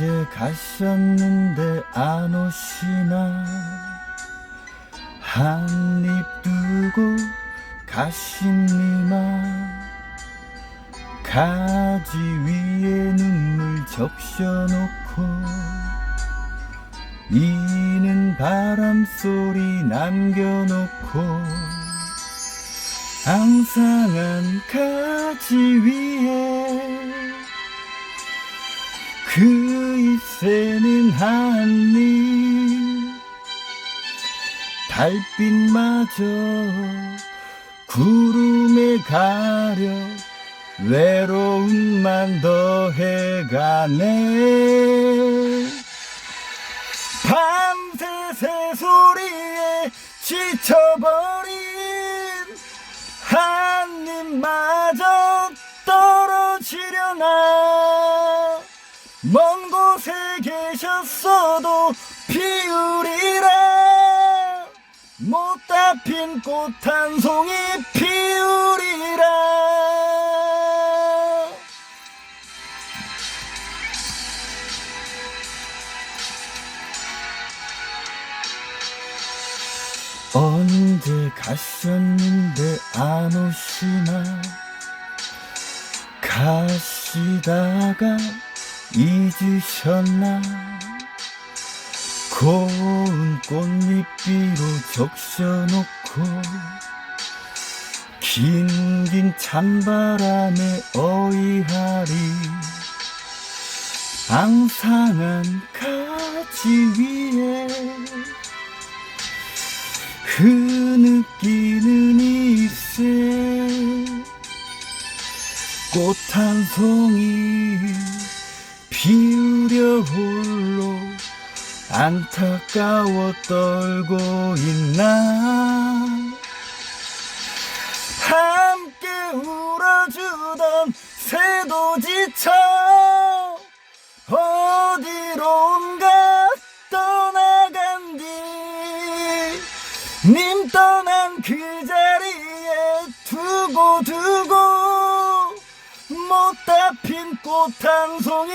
언제 가셨는데 안 오시나? 한입 두고 가십니만 가지 위에 눈물 적셔놓고 이는 바람 소리 남겨놓고 앙상한 가지 위에 그 잎새는 한입 달빛마저 구름에 가려 외로움만 더해가네. 밤새 새소리에 지쳐버린 한 입마저 떨어지려나. 먼 핀 꽃 한 송이 피우리라. 언제 가셨는데 안 오시나? 가시다가 잊으셨나? 고 운 꽃잎비로 적셔놓고 긴긴 찬바람에 어이하리. 앙상한 가지 위에 흐느끼는 잎새 꽃 한 송이 피우려 홀로 안타까워 떨고 있나? 함께 울어주던 새도 지쳐 어디론가 떠나간 뒤님 떠난 그 자리에 두고 두고 못다 핀 꽃 한 송이